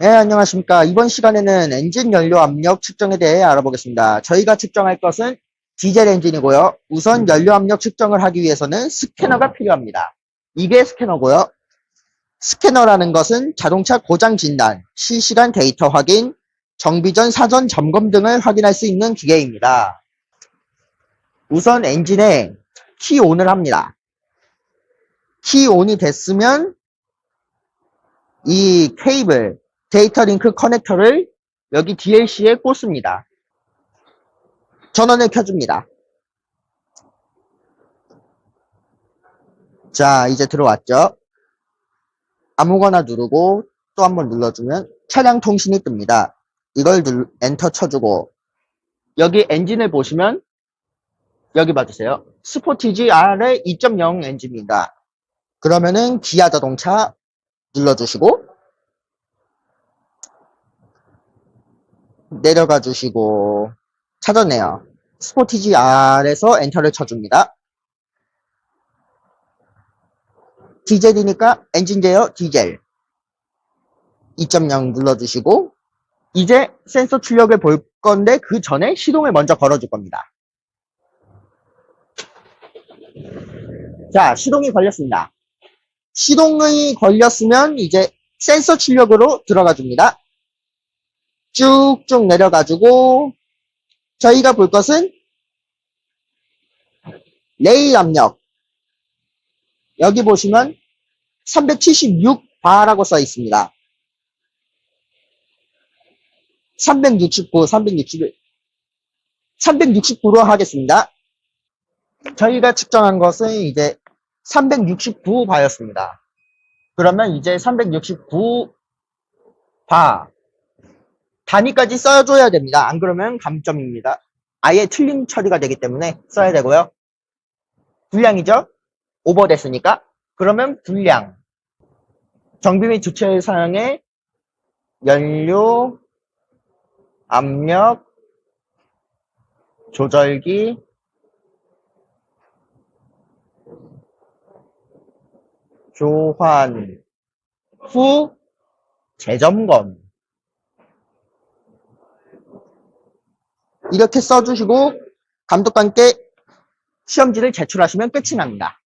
네, 안녕하십니까. 이번 시간에는 엔진 연료 압력 측정에 대해 알아보겠습니다. 저희가 측정할 것은 디젤 엔진이고요. 우선 연료 압력 측정을 하기 위해서는 스캐너가 필요합니다. 이게 스캐너고요. 스캐너라는 것은 자동차 고장 진단, 실시간 데이터 확인, 정비 전 사전 점검 등을 확인할 수 있는 기계입니다. 우선 엔진에 키온을 합니다. 키온이 됐으면 이 케이블, 데이터 링크 커넥터를 여기 DLC에 꽂습니다. 전원을 켜줍니다. 자, 이제 들어왔죠? 아무거나 누르고 또 한번 눌러주면 차량 통신이 뜹니다. 이걸 눌, 엔터 쳐주고 여기 엔진을 보시면 여기 봐주세요. 스포티지 R의 2.0 엔진입니다. 그러면은 기아 자동차 눌러주시고 내려가 주시고 찾았네요. 스포티지 R에서 엔터를 쳐줍니다. 디젤이니까 엔진 제어 디젤 2.0 눌러주시고 이제 센서 출력을 볼 건데 그 전에 시동을 먼저 걸어줄 겁니다. 자, 시동이 걸렸습니다. 시동이 걸렸으면 이제 센서 출력으로 들어가 줍니다. 쭉쭉 내려가지고 저희가 볼 것은 레일 압력 여기 보시면 376바라고 써 있습니다. 369, 361, 369로 하겠습니다. 저희가 측정한 것은 이제 369바였습니다. 그러면 이제 369바 단위까지 써줘야 됩니다. 안 그러면 감점입니다. 아예 틀림 처리가 되기 때문에 써야 되고요. 불량이죠? 오버됐으니까. 그러면 불량. 정비 및 주체 사양의 연료, 압력, 조절기, 교환 후 재점검 이렇게 써주시고 감독관께 시험지를 제출하시면 끝이 납니다.